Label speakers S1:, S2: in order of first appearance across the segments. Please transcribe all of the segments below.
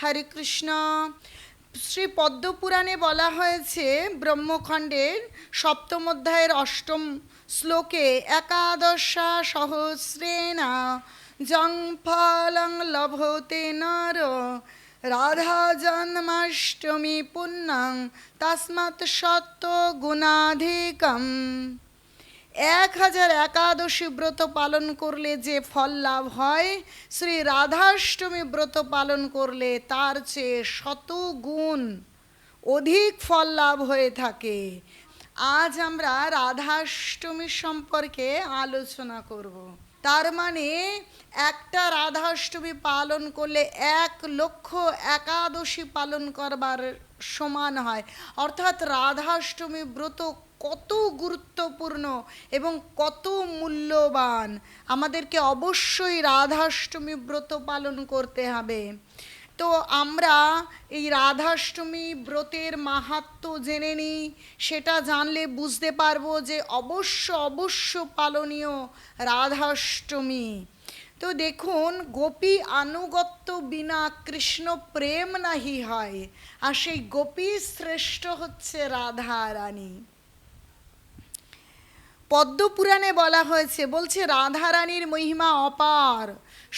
S1: হরে কৃষ্ণ শ্রী পদ্মপুরাণে বলা হয়েছে ব্রহ্মখণ্ডের সপ্তম অধ্যায়ের অষ্টম শ্লোকে একাদশা সহস্রেণা জং ফলং লভতে নর রাধা জন্মাষ্টমী পুণ্যং তস্মাৎ সত্ত্ব গুণাধিকম এক হাজার একাদশী ব্রত পালন করলে যে ফল লাভ হয় শ্রী রাধাষ্টমী ব্রত পালন করলে তার চেয়ে শত গুণ অধিক ফল লাভ হয়ে থাকে আজ আমরা রাধাষ্টমী সম্পর্কে আলোচনা করব তার মানে একটা রাধাষ্টমী পালন করলে এক লক্ষ একাদশী পালন করবার সমান হয় অর্থাৎ রাধাষ্টমী ব্রত কত গুরুত্বপূর্ণ এবং কত মূল্যবান আমাদেরকে অবশ্যই রাধাষ্টমী ব্রত পালন করতে হবে তো আমরা এই রাধাষ্টমী ব্রতের মাহাত্ম জেনে নিই সেটা জানলে বুঝতে পারবো যে অবশ্য অবশ্য পালনীয় রাধাষ্টমী তো দেখুন গোপী আনুগত্য বিনা কৃষ্ণ প্রেম নাহি হয় আর সেই গোপী শ্রেষ্ঠ হচ্ছে রাধা রানী পদ্মপুরাণে বলা হয়েছে বলছে রাধারানীর মহিমা অপার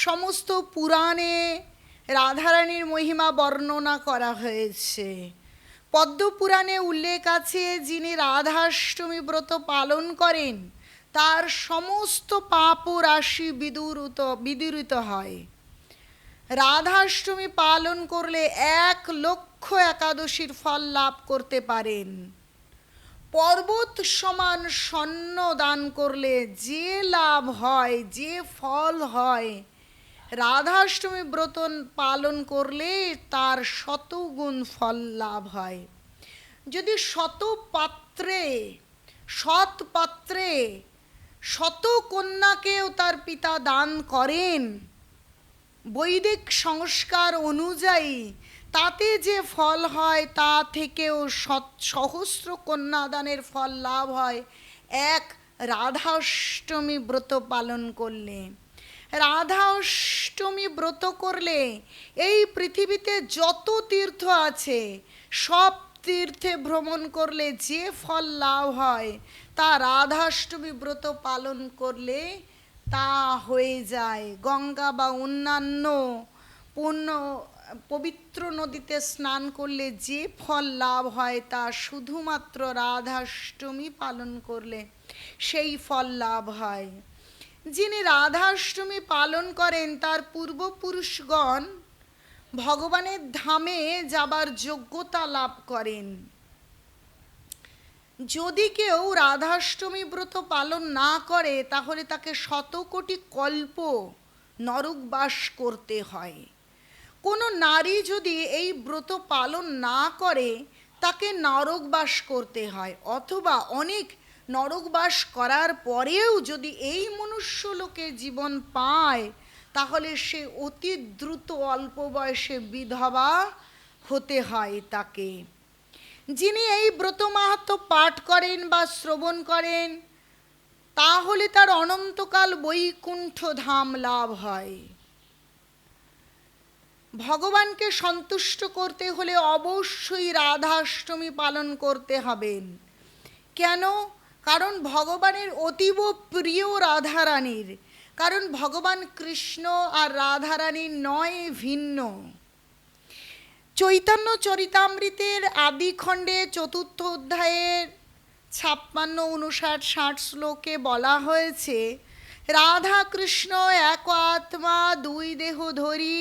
S1: সমস্ত পুরাণে রাধারানীর মহিমা বর্ণনা করা হয়েছে পদ্মপুরাণে উল্লেখ আছে যিনি রাধাষ্টমী ব্রত পালন করেন তার সমস্ত পাপ রাশি বিদুরুত বিদুরিত হয় রাধাষ্টমী পালন করলে এক লক্ষ একাদশীর ফল লাভ করতে পারেন পর্বত সমান স্বর্ণ দান করলে যে লাভ হয় যে ফল হয় রাধাষ্টমী ব্রত পালন করলে তার শতগুণ ফল লাভ হয় যদি শত পাত্রে সৎ পাত্রে শত কন্যাকেও তার পিতা দান করেন বৈদিক সংস্কার অনুযায়ী তাতে যে ফল হয় তা থেকেও সহস্র কন্যাদানের ফল লাভ হয় এক রাধাষ্টমী ব্রত পালন করলে রাধাষ্টমী ব্রত করলে এই পৃথিবীতে যত তীর্থ আছে সব তীর্থে ভ্রমণ করলে যে ফল লাভ হয় তা রাধাষ্টমী ব্রত পালন করলে তা হয়ে যায় গঙ্গা বা অন্যান্য পুণ্য পবিত্র নদীতে স্নান করলে যে ফল লাভ হয় তা শুধুমাত্র রাধাষ্টমী পালন করলে সেই ফল লাভ হয় যিনি রাধাষ্টমী পালন করেন তার পূর্বপুরুষগণ ভগবানের ধামে যাবার যোগ্যতা লাভ করেন যদি কেউ রাধাষ্টমী ব্রত পালন না করে তাহলে তাকে শত কোটি কল্প নরকবাস করতে হয় কোনো নারী যদি এই ব্রত পালন না করে তাকে নরকবাস করতে হয় অথবা অনেক নরকবাস করার পরেও যদি এই মনুষ্য লোকে জীবন পায় তাহলে সে অতি দ্রুত অল্প বয়সে বিধবা হতে হয় তাকে যিনি এই ব্রত মাহাত্ম পাঠ করেন বা শ্রবণ করেন তাহলে তার অনন্তকাল বৈকুণ্ঠ ধাম লাভ হয় ভগবানকে সন্তুষ্ট করতে হলে অবশ্যই রাধাষ্টমী পালন করতে হবেন কেন কারণ ভগবানের অতীব প্রিয় রাধারানীর কারণ ভগবান কৃষ্ণ আর রাধারানী নয় ভিন্ন চৈতন্য চরিতামৃতের আদিখণ্ডে চতুর্থ অধ্যায়ের ছাপ্পান্ন উনষাট ষাট শ্লোকে বলা হয়েছে রাধা কৃষ্ণ এক আত্মা দুই দেহ ধরি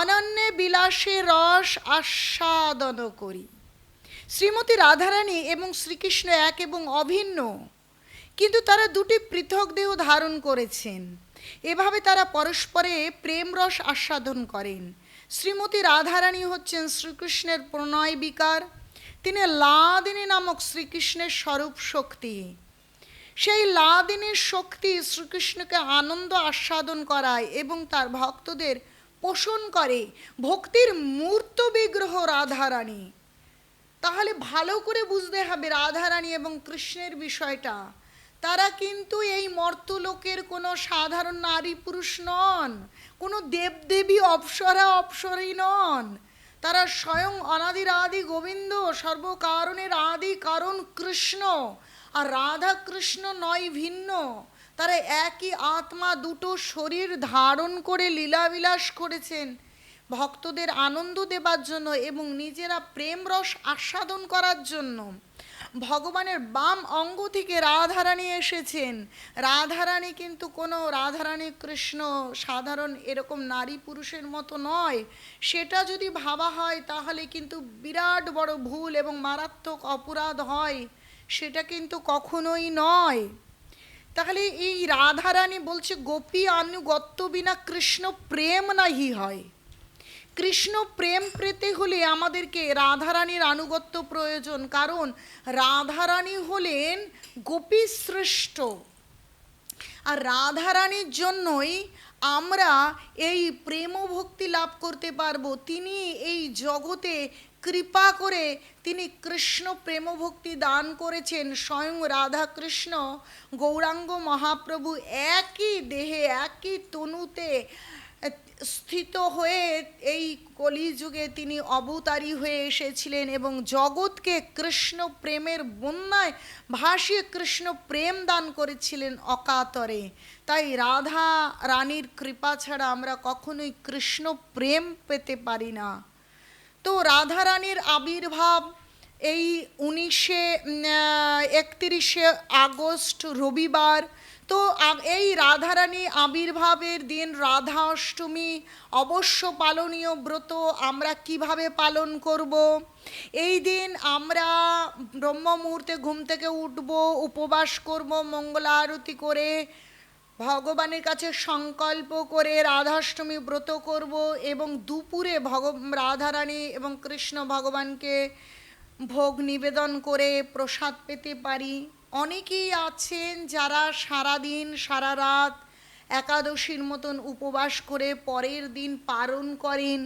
S1: অনন্যে বিলাসে রস আস্বাদন করি শ্রীমতী রাধারানী এবং শ্রীকৃষ্ণ এক এবং অভিন্ন কিন্তু তারা দুটি পৃথক দেহ ধারণ করেছেন এভাবে তারা পরস্পরে প্রেম রস আস্বাদন করেন শ্রীমতী রাধারানী হচ্ছেন শ্রীকৃষ্ণের প্রণয় বিকার তিনি লাদিনী নামক শ্রীকৃষ্ণের স্বরূপ শক্তি সেই লাদিনীর শক্তি শ্রীকৃষ্ণকে আনন্দ আস্বাদন করায় এবং তার ভক্তদের পোষণ করে ভক্তির মূর্ত বিগ্রহ রাধারানী তাহলে ভালো করে বুঝতে হবে রাধারানী এবং কৃষ্ণের বিষয়টা তারা কিন্তু এই মর্তলোকের কোনো সাধারণ নারী পুরুষ নন কোনো দেবদেবী অপসরা অপসরী নন তারা স্বয়ং অনাদির আদি গোবিন্দ সর্বকারণের আদি কারণ কৃষ্ণ আর রাধা কৃষ্ণ নয় ভিন্ন তারা একই আত্মা দুটো শরীর ধারণ করে লীলাবিলাস করেছেন ভক্তদের আনন্দ দেবার জন্য এবং নিজেরা প্রেম রস আস্বাদন করার জন্য ভগবানের বাম অঙ্গ থেকে রাধারানী এসেছেন রাধারানী কিন্তু কোনো রাধারানী কৃষ্ণ সাধারণ এরকম নারী পুরুষের মতো নয় সেটা যদি ভাবা হয় তাহলে কিন্তু বিরাট বড় ভুল এবং মারাত্মক অপরাধ হয় সেটা কিন্তু কখনোই নয় তাহলে এই রাধারানী বলছে গোপী আনুগত্য বিনা কৃষ্ণ প্রেম নাহি হয় কৃষ্ণ প্রেম পেতে হলে আমাদেরকে রাধারানীর আনুগত্য প্রয়োজন কারণ রাধারানী হলেন গোপী শ্রেষ্ঠ আর রাধারানীর জন্যই আমরা এই প্রেম ভক্তি লাভ করতে পারবো তিনি এই জগতে কৃপা করে তিনি কৃষ্ণ প্রেমভক্তি দান করেছেন স্বয়ং রাধাকৃষ্ণ গৌরাঙ্গ মহাপ্রভু একই দেহে একই তনুতে স্থিত হয়ে এই কলিযুগে তিনি অবতারী হয়ে এসেছিলেন এবং জগৎকে কৃষ্ণ প্রেমের বন্যায় ভাসিয়ে কৃষ্ণ প্রেম দান করেছিলেন অকাতরে তাই রাধা রানীর কৃপা ছাড়া আমরা কখনোই কৃষ্ণ প্রেম পেতে পারি না তো রাধারানীর আবির্ভাব এই উনিশে একত্রিশে আগস্ট রবিবার তো এই রাধারানী আবির্ভাবের দিন রাধা অষ্টমী অবশ্য পালনীয় ব্রত আমরা কিভাবে পালন করব এই দিন আমরা ব্রহ্ম মুহূর্তে ঘুম থেকে উঠব উপবাস করব আরতি করে ভগবানের কাছে সংকল্প করে রাধাষ্টমী ব্রত করব এবং দুপুরে ভগ রাধারানী এবং কৃষ্ণ ভগবানকে ভোগ নিবেদন করে প্রসাদ পেতে পারি অনেকেই আছেন যারা সারা দিন সারা রাত একাদশীর মতন উপবাস করে পরের দিন পালন করেন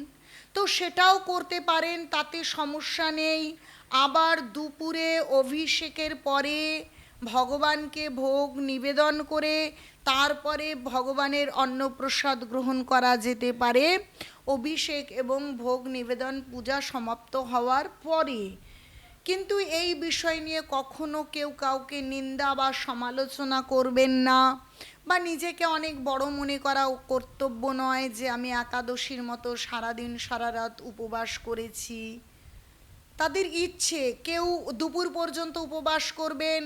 S1: তো সেটাও করতে পারেন তাতে সমস্যা নেই আবার দুপুরে অভিষেকের পরে ভগবানকে ভোগ নিবেদন করে তারপরে ভগবানের অন্নপ্রসাদ গ্রহণ করা যেতে পারে অভিষেক এবং ভোগ নিবেদন পূজা সমাপ্ত হওয়ার পরে কিন্তু এই বিষয় নিয়ে কখনো কেউ কাউকে নিন্দা বা সমালোচনা করবেন না বা নিজেকে অনেক বড় মনে করা কর্তব্য নয় যে আমি একাদশীর মতো সারাদিন সারা রাত উপবাস করেছি তাদের ইচ্ছে কেউ দুপুর পর্যন্ত উপবাস করবেন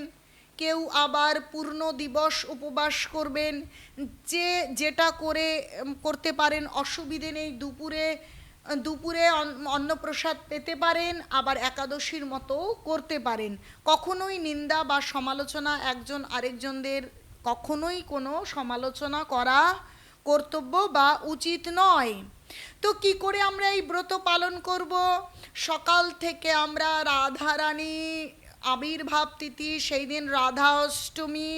S1: কেউ আবার পূর্ণ দিবস উপবাস করবেন যে যেটা করে করতে পারেন অসুবিধে নেই দুপুরে দুপুরে অন্নপ্রসাদ পেতে পারেন আবার একাদশীর মতো করতে পারেন কখনোই নিন্দা বা সমালোচনা একজন আরেকজনদের কখনোই কোনো সমালোচনা করা কর্তব্য বা উচিত নয় তো কি করে আমরা এই ব্রত পালন করব সকাল থেকে আমরা রাধারানী আবির্ভাব তিথি সেই দিন রাধা অষ্টমী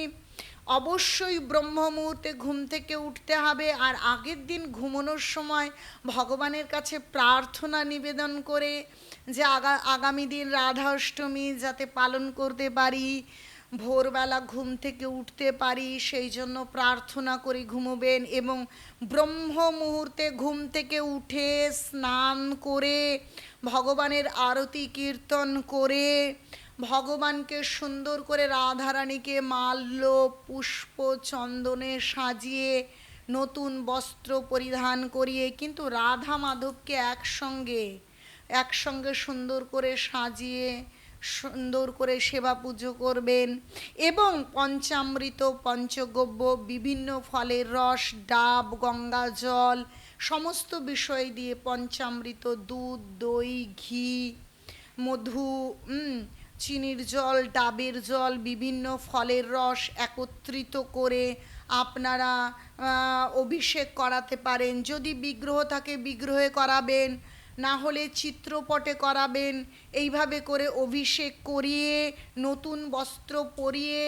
S1: অবশ্যই ব্রহ্ম মুহূর্তে ঘুম থেকে উঠতে হবে আর আগের দিন ঘুমনোর সময় ভগবানের কাছে প্রার্থনা নিবেদন করে যে আগা আগামী দিন রাধা অষ্টমী যাতে পালন করতে পারি ভোরবেলা ঘুম থেকে উঠতে পারি সেই জন্য প্রার্থনা করে ঘুমোবেন এবং ব্রহ্ম মুহূর্তে ঘুম থেকে উঠে স্নান করে ভগবানের আরতি কীর্তন করে ভগবানকে সুন্দর করে রাধারানীকে মাল্য পুষ্প চন্দনে সাজিয়ে নতুন বস্ত্র পরিধান করিয়ে কিন্তু রাধা মাধবকে একসঙ্গে একসঙ্গে সুন্দর করে সাজিয়ে সুন্দর করে সেবা পুজো করবেন এবং পঞ্চামৃত পঞ্চগব্য বিভিন্ন ফলের রস ডাব গঙ্গা জল সমস্ত বিষয় দিয়ে পঞ্চামৃত দুধ দই ঘি মধু চিনির জল ডাবের জল বিভিন্ন ফলের রস একত্রিত করে আপনারা অভিষেক করাতে পারেন যদি বিগ্রহ থাকে বিগ্রহে করাবেন না হলে চিত্রপটে করাবেন এইভাবে করে অভিষেক করিয়ে নতুন বস্ত্র পরিয়ে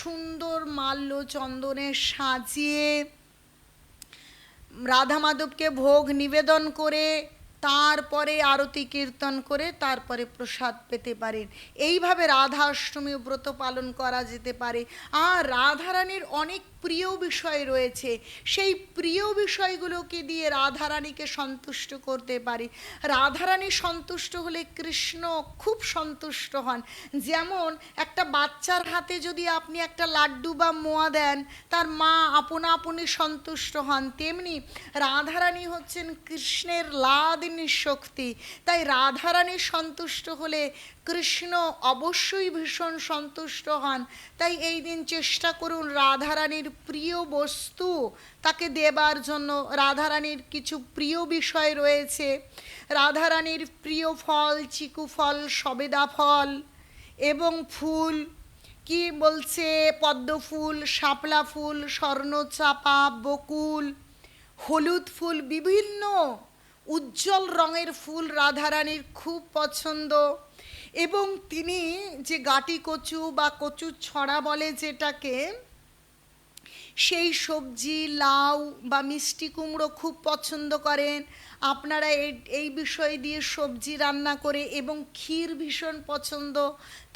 S1: সুন্দর মাল্য চন্দনে সাজিয়ে রাধা মাধবকে ভোগ নিবেদন করে তারপরে আরতি কীর্তন করে তারপরে প্রসাদ পেতে পারেন এইভাবে রাধা অষ্টমী ব্রত পালন করা যেতে পারে আর রাধারানীর অনেক প্রিয় বিষয় রয়েছে সেই প্রিয় বিষয়গুলোকে দিয়ে রাধারানীকে সন্তুষ্ট করতে পারি রাধারানী সন্তুষ্ট হলে কৃষ্ণ খুব সন্তুষ্ট হন যেমন একটা বাচ্চার হাতে যদি আপনি একটা লাড্ডু বা মোয়া দেন তার মা আপন আপনি সন্তুষ্ট হন তেমনি রাধারানী হচ্ছেন কৃষ্ণের লাদিনী শক্তি তাই রাধারানী সন্তুষ্ট হলে কৃষ্ণ অবশ্যই ভীষণ সন্তুষ্ট হন তাই এই দিন চেষ্টা করুন রাধারানীর প্রিয় বস্তু তাকে দেবার জন্য রাধারানীর কিছু প্রিয় বিষয় রয়েছে রাধারানীর প্রিয় ফল চিকু ফল সবেদা ফল এবং ফুল কি বলছে পদ্মফুল শাপলা ফুল স্বর্ণচাপা বকুল হলুদ ফুল বিভিন্ন উজ্জ্বল রঙের ফুল রাধারানীর খুব পছন্দ এবং তিনি যে গাটি কচু বা কচু ছড়া বলে যেটাকে সেই সবজি লাউ বা মিষ্টি কুমড়ো খুব পছন্দ করেন আপনারা এই বিষয় দিয়ে সবজি রান্না করে এবং ক্ষীর ভীষণ পছন্দ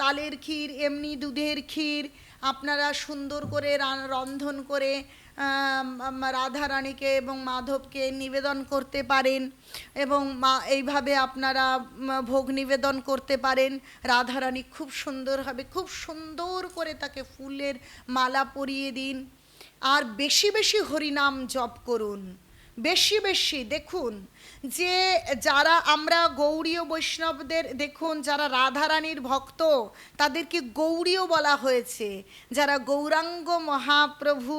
S1: তালের ক্ষীর এমনি দুধের ক্ষীর আপনারা সুন্দর করে রন্ধন করে রাধারানীকে এবং মাধবকে নিবেদন করতে পারেন এবং মা এইভাবে আপনারা ভোগ নিবেদন করতে পারেন রাধারানী খুব সুন্দরভাবে খুব সুন্দর করে তাকে ফুলের মালা পরিয়ে দিন আর বেশি বেশি হরিনাম জপ করুন বেশি বেশি দেখুন যে যারা আমরা গৌরীয় বৈষ্ণবদের দেখুন যারা রাধারানীর ভক্ত তাদেরকে গৌরীয় বলা হয়েছে যারা গৌরাঙ্গ মহাপ্রভু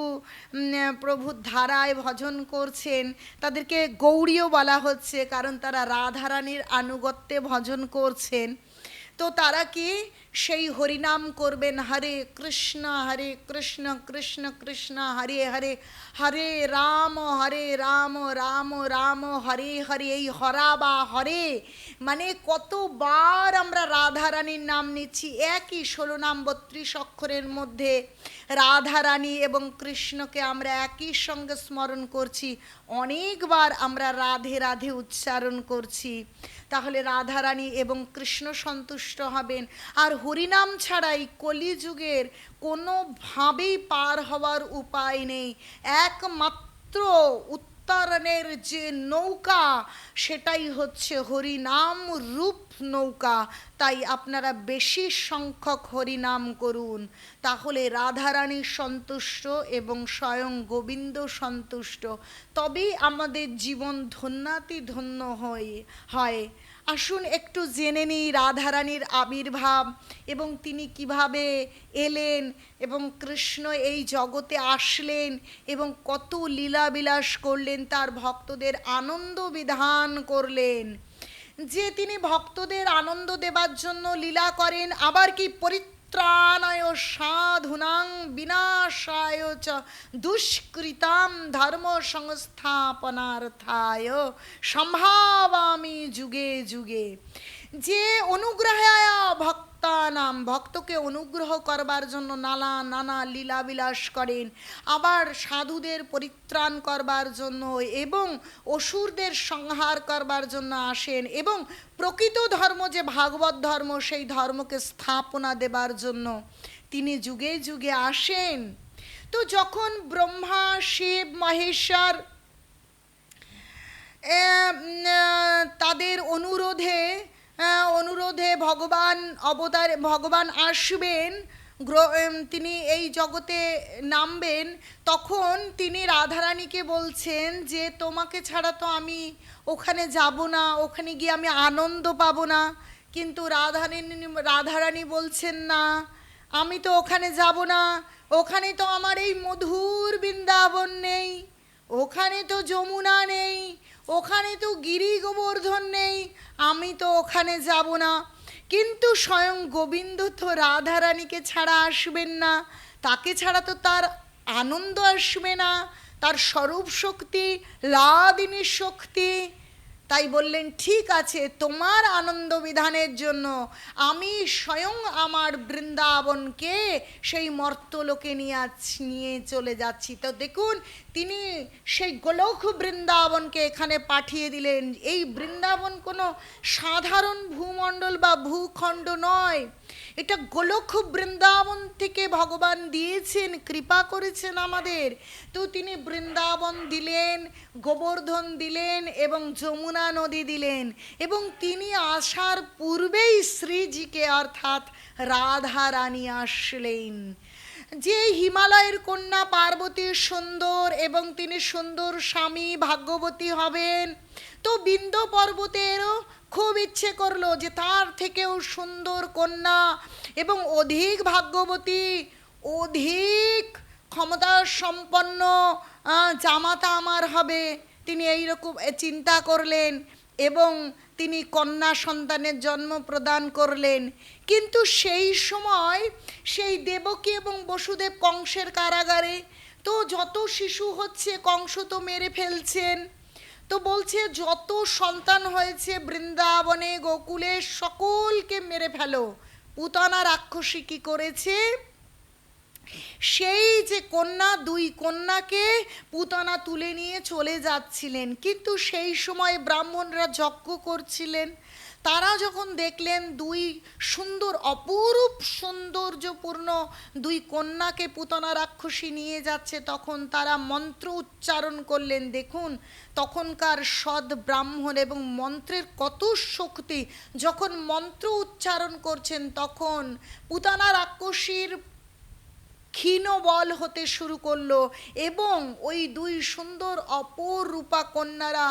S1: প্রভু ধারায় ভজন করছেন তাদেরকে গৌরীয় বলা হচ্ছে কারণ তারা রাধারানীর আনুগত্যে ভজন করছেন তো তারা কি সেই হরিনাম করবেন হরে কৃষ্ণ হরে কৃষ্ণ কৃষ্ণ কৃষ্ণ হরে হরে হরে রাম হরে রাম রাম রাম হরে হরে এই হরা বা হরে মানে কতবার আমরা রাধারানীর নাম নিচ্ছি একই ষোলো নাম বত্রিশ অক্ষরের মধ্যে রাধারানী এবং কৃষ্ণকে আমরা একই সঙ্গে স্মরণ করছি অনেকবার আমরা রাধে রাধে উচ্চারণ করছি তাহলে রাধারানী এবং কৃষ্ণ সন্তুষ্ট হবেন আর হরিনাম ছাড়াই কলিযুগের কোনোভাবেই পার হওয়ার উপায় নেই একমাত্র উত্তরণের যে নৌকা সেটাই হচ্ছে হরিনাম রূপ নৌকা তাই আপনারা বেশি সংখ্যক হরিনাম করুন তাহলে রাধারানী সন্তুষ্ট এবং স্বয়ং গোবিন্দ সন্তুষ্ট তবেই আমাদের জীবন ধন্যাতি ধন্য হয় হয় আসুন একটু জেনে নিই রাধারানীর আবির্ভাব এবং তিনি কিভাবে এলেন এবং কৃষ্ণ এই জগতে আসলেন এবং কত লীলা বিলাস করলেন তার ভক্তদের আনন্দ বিধান করলেন যে তিনি ভক্তদের আনন্দ দেবার জন্য লীলা করেন আবার কি পরি পুত্রানয় সাধুনাং বিনাশায় চ দুষ্কৃতাম ধর্ম সংস্থাপনার্থায় সম্ভাবামি যুগে যুগে যে অনুগ্রহায় ভক্ত ভক্তানাম ভক্তকে অনুগ্রহ করবার জন্য নানা নানা লীলাবিলাস করেন আবার সাধুদের পরিত্রাণ করবার জন্য এবং অসুরদের সংহার করবার জন্য আসেন এবং প্রকৃত ধর্ম যে ভাগবত ধর্ম সেই ধর্মকে স্থাপনা দেবার জন্য তিনি যুগে যুগে আসেন তো যখন ব্রহ্মা শিব মহেশ্বর তাদের অনুরোধে অনুরোধে ভগবান অবতার ভগবান আসবেন তিনি এই জগতে নামবেন তখন তিনি রাধারানীকে বলছেন যে তোমাকে ছাড়া তো আমি ওখানে যাব না ওখানে গিয়ে আমি আনন্দ পাবো না কিন্তু রাধারানী রাধারানী বলছেন না আমি তো ওখানে যাব না ওখানে তো আমার এই মধুর বৃন্দাবন নেই ওখানে তো যমুনা নেই ওখানে তো গিরি গোবর্ধন নেই আমি তো ওখানে যাব না কিন্তু স্বয়ং গোবিন্দ তো রাধারানীকে ছাড়া আসবেন না তাকে ছাড়া তো তার আনন্দ আসবে না তার স্বরূপ শক্তি লাদিনী শক্তি তাই বললেন ঠিক আছে তোমার আনন্দ বিধানের জন্য আমি স্বয়ং আমার বৃন্দাবনকে সেই মর্তলোকে নিয়ে নিয়ে চলে যাচ্ছি তো দেখুন তিনি সেই গোলক বৃন্দাবনকে এখানে পাঠিয়ে দিলেন এই বৃন্দাবন কোনো সাধারণ ভূমণ্ডল বা ভূখণ্ড নয় এটা গোলক বৃন্দাবন থেকে ভগবান দিয়েছেন কৃপা করেছেন আমাদের তো তিনি বৃন্দাবন দিলেন গোবর্ধন দিলেন এবং যমুনা নদী দিলেন এবং তিনি আসার পূর্বেই শ্রীজিকে অর্থাৎ রাধা রানী আসলেন যে হিমালয়ের কন্যা পার্বতী সুন্দর এবং তিনি সুন্দর স্বামী ভাগ্যবতী হবেন তো বিন্দ পর্বতেরও খুব ইচ্ছে করলো যে তার থেকেও সুন্দর কন্যা এবং অধিক ভাগ্যবতী অধিক ক্ষমতা সম্পন্ন জামাতা আমার হবে তিনি এইরকম চিন্তা করলেন এবং তিনি কন্যা সন্তানের জন্ম প্রদান করলেন কিন্তু সেই সময় সেই দেবকী এবং বসুদেব কংসের কারাগারে তো যত শিশু হচ্ছে কংস তো মেরে ফেলছেন তো বলছে যত সন্তান হয়েছে বৃন্দাবনে গোকুলে সকলকে মেরে ফেলো পুতনা রাক্ষসী কি করেছে সেই যে কন্যা দুই কন্যাকে পুতনা তুলে নিয়ে চলে যাচ্ছিলেন কিন্তু সেই সময় ব্রাহ্মণরা যজ্ঞ করছিলেন তারা যখন দেখলেন দুই সুন্দর অপরূপ সৌন্দর্যপূর্ণ দুই কন্যাকে পুতনা রাক্ষসী নিয়ে যাচ্ছে তখন তারা মন্ত্র উচ্চারণ করলেন দেখুন তখনকার সৎ ব্রাহ্মণ এবং মন্ত্রের কত শক্তি যখন মন্ত্র উচ্চারণ করছেন তখন পুতানা রাক্ষসীর ক্ষীণ বল হতে শুরু করলো এবং ওই দুই সুন্দর অপর রূপা কন্যারা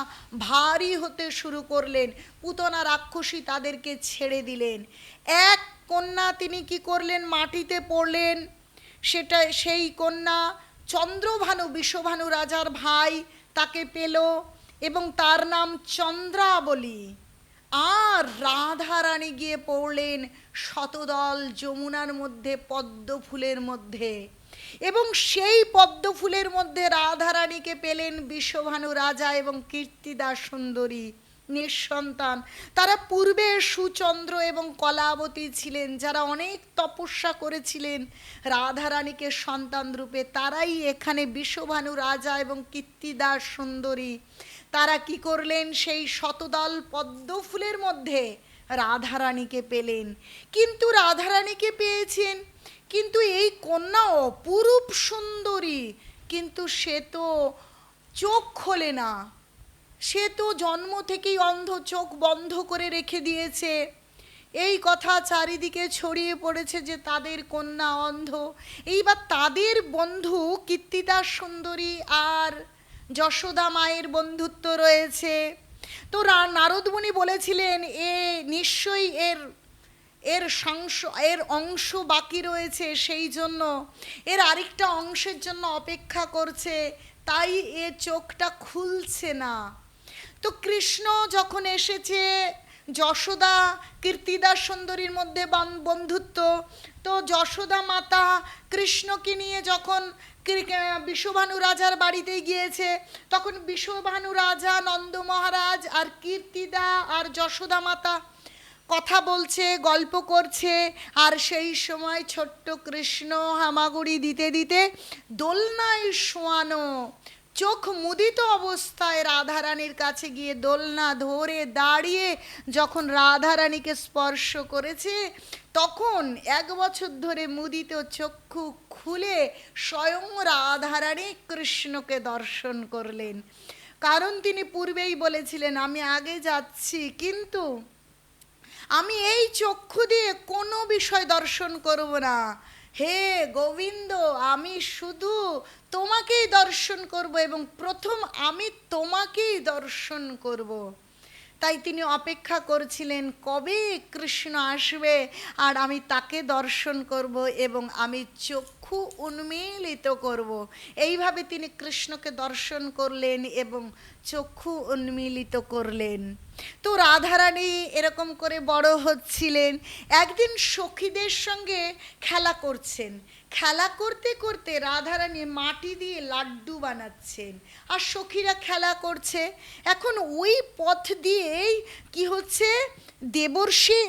S1: ভারী হতে শুরু করলেন পুতনা রাক্ষসী তাদেরকে ছেড়ে দিলেন এক কন্যা তিনি কি করলেন মাটিতে পড়লেন সেটা সেই কন্যা চন্দ্রভানু বিশ্বভানু রাজার ভাই তাকে পেল এবং তার নাম চন্দ্রাবলী আর রাধারানী গিয়ে পড়লেন শতদল যমুনার মধ্যে পদ্ম ফুলের মধ্যে এবং সেই পদ্ম ফুলের মধ্যে রাধারানীকে পেলেন বিশ্বভানু রাজা এবং কীর্তিদাস সুন্দরী নিঃসন্তান তারা পূর্বে সুচন্দ্র এবং কলাবতী ছিলেন যারা অনেক তপস্যা করেছিলেন রাধারানীকে সন্তান রূপে তারাই এখানে বিশ্বভানু রাজা এবং কীর্তিদাস সুন্দরী তারা কি করলেন সেই শতদল পদ্ম ফুলের মধ্যে রাধারানীকে পেলেন কিন্তু রাধারানীকে পেয়েছেন কিন্তু এই কন্যা অপরূপ সুন্দরী কিন্তু সে তো চোখ খোলে না সে তো জন্ম থেকেই অন্ধ চোখ বন্ধ করে রেখে দিয়েছে এই কথা চারিদিকে ছড়িয়ে পড়েছে যে তাদের কন্যা অন্ধ এইবার তাদের বন্ধু কীর্তিদাস সুন্দরী আর যশোদা মায়ের বন্ধুত্ব রয়েছে তো নারদমুনি বলেছিলেন এ নিশ্চয়ই এর এর সংস এর অংশ বাকি রয়েছে সেই জন্য এর আরেকটা অংশের জন্য অপেক্ষা করছে তাই এ চোখটা খুলছে না তো কৃষ্ণ যখন এসেছে যশোদা কীর্তিদাস সুন্দরীর মধ্যে বন্ধুত্ব তো যশোদা মাতা কৃষ্ণকে নিয়ে যখন বিশ্বভানু রাজার বাড়িতে গিয়েছে তখন বিশ্বভানু রাজা নন্দ মহারাজ আর কীর্তিদা আর যশোদা মাতা কথা বলছে গল্প করছে আর সেই সময় ছোট্ট কৃষ্ণ হামাগুড়ি দিতে দিতে দোলনায় শোয়ানো চোখ মুদিত অবস্থায় রাধারানীর কাছে গিয়ে দোলনা ধরে দাঁড়িয়ে যখন রাধারানীকে স্পর্শ করেছে তখন এক বছর ধরে মুদিত চক্ষু খুলে স্বয়ং রাধারানী কৃষ্ণকে দর্শন করলেন কারণ তিনি পূর্বেই বলেছিলেন আমি আগে যাচ্ছি কিন্তু আমি এই চক্ষু দিয়ে কোনো বিষয় দর্শন করব না হে গোবিন্দ আমি শুধু তোমাকেই দর্শন করব এবং প্রথম আমি তোমাকেই দর্শন করব। তাই তিনি অপেক্ষা করছিলেন কবে কৃষ্ণ আসবে আর আমি তাকে দর্শন করব এবং আমি চক্ষু উন্মিলিত করব। এইভাবে তিনি কৃষ্ণকে দর্শন করলেন এবং চক্ষু উন্মিলিত করলেন তো রাধারানী এরকম করে বড় হচ্ছিলেন একদিন সখীদের সঙ্গে খেলা করছেন খেলা করতে করতে রাধারানী মাটি দিয়ে লাড্ডু বানাচ্ছেন আর সখীরা খেলা করছে এখন ওই পথ দিয়েই কি হচ্ছে দেবর্ষি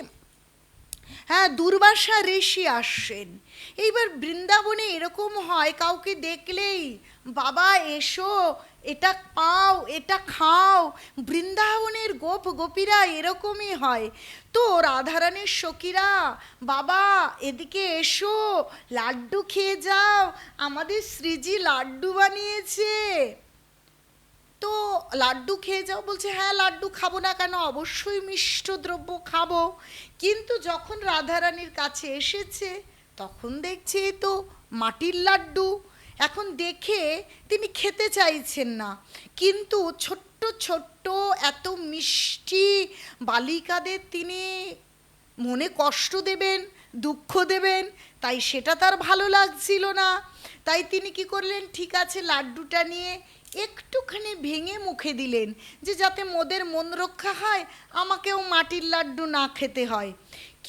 S1: হ্যাঁ দুর্বাসা ঋষি আসছেন এইবার বৃন্দাবনে এরকম হয় কাউকে দেখলেই বাবা এসো এটা পাও এটা খাও বৃন্দাবনের গোপ গোপীরা এরকমই হয় তো রাধারানীর সখীরা বাবা এদিকে এসো লাড্ডু খেয়ে যাও আমাদের শ্রীজি লাড্ডু বানিয়েছে তো লাড্ডু খেয়ে যাও বলছে হ্যাঁ লাড্ডু খাবো না কেন অবশ্যই মিষ্ট দ্রব্য খাবো কিন্তু যখন রাধারানীর কাছে এসেছে তখন দেখছে তো মাটির লাড্ডু এখন দেখে তিনি খেতে চাইছেন না কিন্তু ছোট্ট ছোট্ট এত মিষ্টি বালিকাদের তিনি মনে কষ্ট দেবেন দুঃখ দেবেন তাই সেটা তার ভালো লাগছিল না তাই তিনি কি করলেন ঠিক আছে লাড্ডুটা নিয়ে একটুখানি ভেঙে মুখে দিলেন যে যাতে মোদের মন রক্ষা হয় আমাকেও মাটির লাড্ডু না খেতে হয়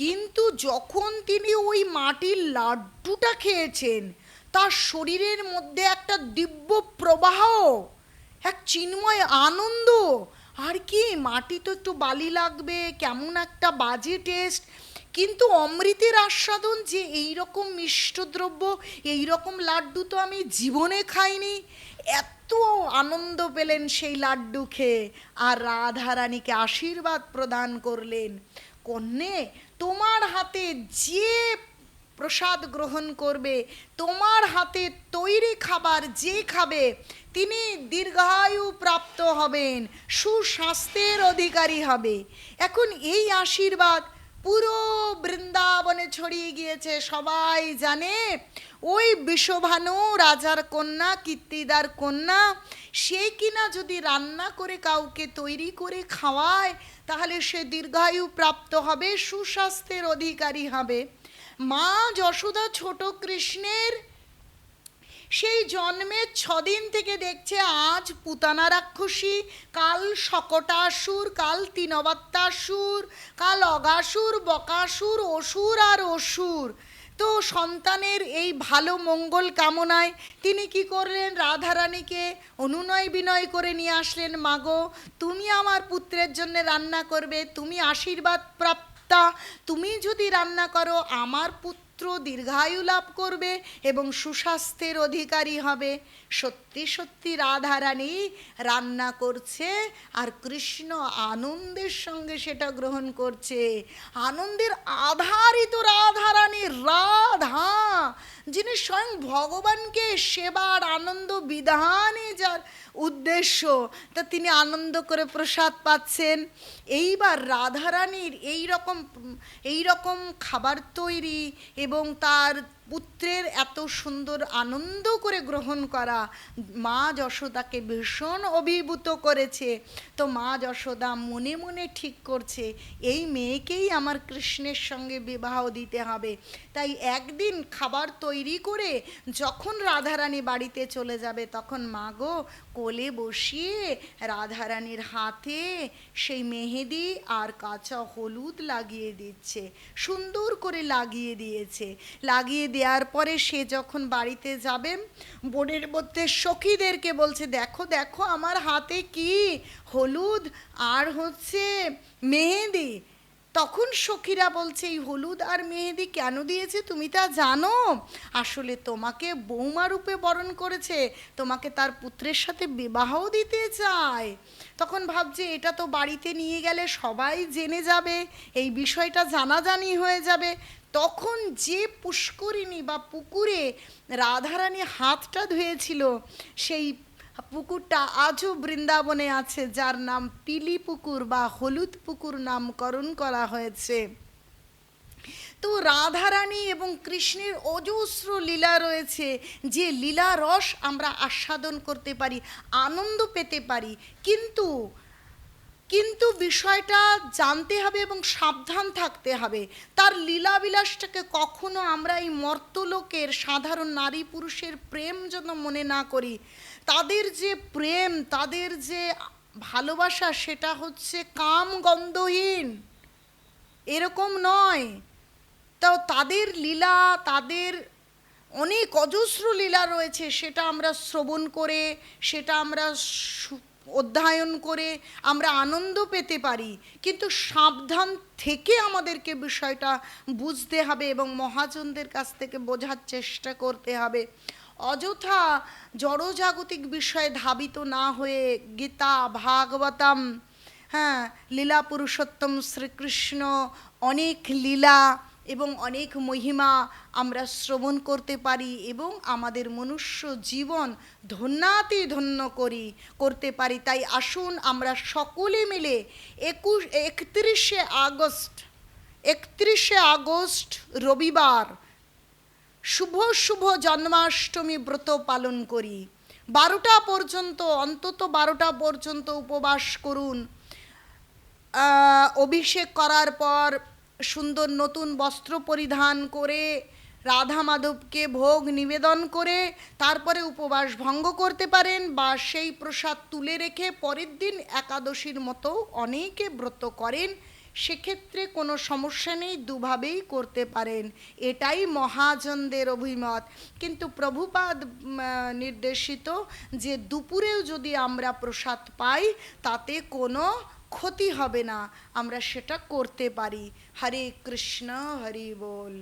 S1: কিন্তু যখন তিনি ওই মাটির লাড্ডুটা খেয়েছেন তার শরীরের মধ্যে একটা দিব্য প্রবাহ এক চিন্ময় আনন্দ আর কি মাটি তো একটু বালি লাগবে কেমন একটা বাজে টেস্ট কিন্তু অমৃতের আস্বাদন যে এই রকম মিষ্টদ্রব্য এই রকম লাড্ডু তো আমি জীবনে খাইনি এত আনন্দ পেলেন সেই লাড্ডু খেয়ে আর রাধারানীকে আশীর্বাদ প্রদান করলেন কন্যে তোমার হাতে যে প্রসাদ গ্রহণ করবে তোমার হাতে তৈরি খাবার যে খাবে তিনি দীর্ঘায়ু প্রাপ্ত হবেন সুস্বাস্থ্যের অধিকারী হবে এখন এই আশীর্বাদ পুরো বৃন্দাবনে ছড়িয়ে গিয়েছে সবাই জানে ওই বিশ্বভানু রাজার কন্যা কীর্তিদার কন্যা সে কিনা যদি রান্না করে কাউকে তৈরি করে খাওয়ায় তাহলে সে দীর্ঘায়ু প্রাপ্ত হবে সুস্বাস্থ্যের অধিকারী হবে মা যশোদা ছোট কৃষ্ণের সেই জন্মের ছদিন থেকে দেখছে আজ পুতানা রাক্ষসী কাল শকটাসুর কাল তিনবাত্তাসুর কাল অগাসুর বকাসুর অসুর আর অসুর তো সন্তানের এই ভালো মঙ্গল কামনায় তিনি কি করলেন রাধারানীকে অনুনয় বিনয় করে নিয়ে আসলেন মাগো তুমি আমার পুত্রের জন্য রান্না করবে তুমি আশীর্বাদ প্রাপ্ত আত্মা তুমি যদি রান্না করো আমার পুত্র দীর্ঘায়ু লাভ করবে এবং সুস্বাস্থ্যের অধিকারী হবে সত্য সত্যি সত্যি রাধারানী রান্না করছে আর কৃষ্ণ আনন্দের সঙ্গে সেটা গ্রহণ করছে আনন্দের আধারিত রাধারানী রাধা যিনি স্বয়ং ভগবানকে সেবার আনন্দ বিধানে যার উদ্দেশ্য তা তিনি আনন্দ করে প্রসাদ পাচ্ছেন এইবার রাধারানীর এই রকম এই রকম খাবার তৈরি এবং তার পুত্রের এত সুন্দর আনন্দ করে গ্রহণ করা মা যশোদাকে ভীষণ অভিভূত করেছে তো মা যশোদা মনে মনে ঠিক করছে এই মেয়েকেই আমার কৃষ্ণের সঙ্গে বিবাহ দিতে হবে তাই একদিন খাবার তৈরি করে যখন রাধারানী বাড়িতে চলে যাবে তখন মা গো কোলে বসিয়ে রাধারানীর হাতে সেই মেহেদি আর কাঁচা হলুদ লাগিয়ে দিচ্ছে সুন্দর করে লাগিয়ে দিয়েছে লাগিয়ে দেওয়ার পরে সে যখন বাড়িতে যাবে বোনের মধ্যে সখীদেরকে বলছে দেখো দেখো আমার হাতে কি হলুদ আর হচ্ছে মেহেদি তখন সখীরা বলছে এই হলুদ আর মেহেদি কেন দিয়েছে তুমি তা জানো আসলে তোমাকে বৌমা রূপে বরণ করেছে তোমাকে তার পুত্রের সাথে বিবাহও দিতে চায় তখন ভাবছে এটা তো বাড়িতে নিয়ে গেলে সবাই জেনে যাবে এই বিষয়টা জানাজানি হয়ে যাবে তখন যে পুষ্করিণী বা পুকুরে রাধারানী হাতটা ধুয়েছিল সেই পুকুরটা আজও বৃন্দাবনে আছে যার নাম পিলি পুকুর বা হলুদ পুকুর নামকরণ করা হয়েছে তো রাধারানী এবং কৃষ্ণের অজস্র লীলা রয়েছে যে লীলা রস আমরা আস্বাদন করতে পারি আনন্দ পেতে পারি কিন্তু কিন্তু বিষয়টা জানতে হবে এবং সাবধান থাকতে হবে তার লীলাবিলাসটাকে কখনো আমরা এই মর্তলোকের সাধারণ নারী পুরুষের প্রেম যেন মনে না করি তাদের যে প্রেম তাদের যে ভালোবাসা সেটা হচ্ছে কাম গন্ধহীন এরকম নয় তাও তাদের লীলা তাদের অনেক অজস্র লীলা রয়েছে সেটা আমরা শ্রবণ করে সেটা আমরা অধ্যয়ন করে আমরা আনন্দ পেতে পারি কিন্তু সাবধান থেকে আমাদেরকে বিষয়টা বুঝতে হবে এবং মহাজনদের কাছ থেকে বোঝার চেষ্টা করতে হবে অযথা জড়জাগতিক বিষয়ে ধাবিত না হয়ে গীতা ভাগবতম হ্যাঁ লীলা পুরুষোত্তম শ্রীকৃষ্ণ অনেক লীলা এবং অনেক মহিমা আমরা শ্রবণ করতে পারি এবং আমাদের মনুষ্য জীবন ধন্যাতি ধন্য করি করতে পারি তাই আসুন আমরা সকলে মিলে একুশ একত্রিশে আগস্ট একত্রিশে আগস্ট রবিবার শুভ শুভ জন্মাষ্টমী ব্রত পালন করি বারোটা পর্যন্ত অন্তত বারোটা পর্যন্ত উপবাস করুন অভিষেক করার পর সুন্দর নতুন বস্ত্র পরিধান করে রাধা মাধবকে ভোগ নিবেদন করে তারপরে উপবাস ভঙ্গ করতে পারেন বা সেই প্রসাদ তুলে রেখে পরের দিন একাদশীর মতো অনেকে ব্রত করেন সেক্ষেত্রে কোনো সমস্যা নেই দুভাবেই করতে পারেন এটাই মহাজনদের অভিমত কিন্তু প্রভুপাদ নির্দেশিত যে দুপুরেও যদি আমরা প্রসাদ পাই তাতে কোনো ক্ষতি হবে না আমরা সেটা করতে পারি হরে কৃষ্ণ হরি বল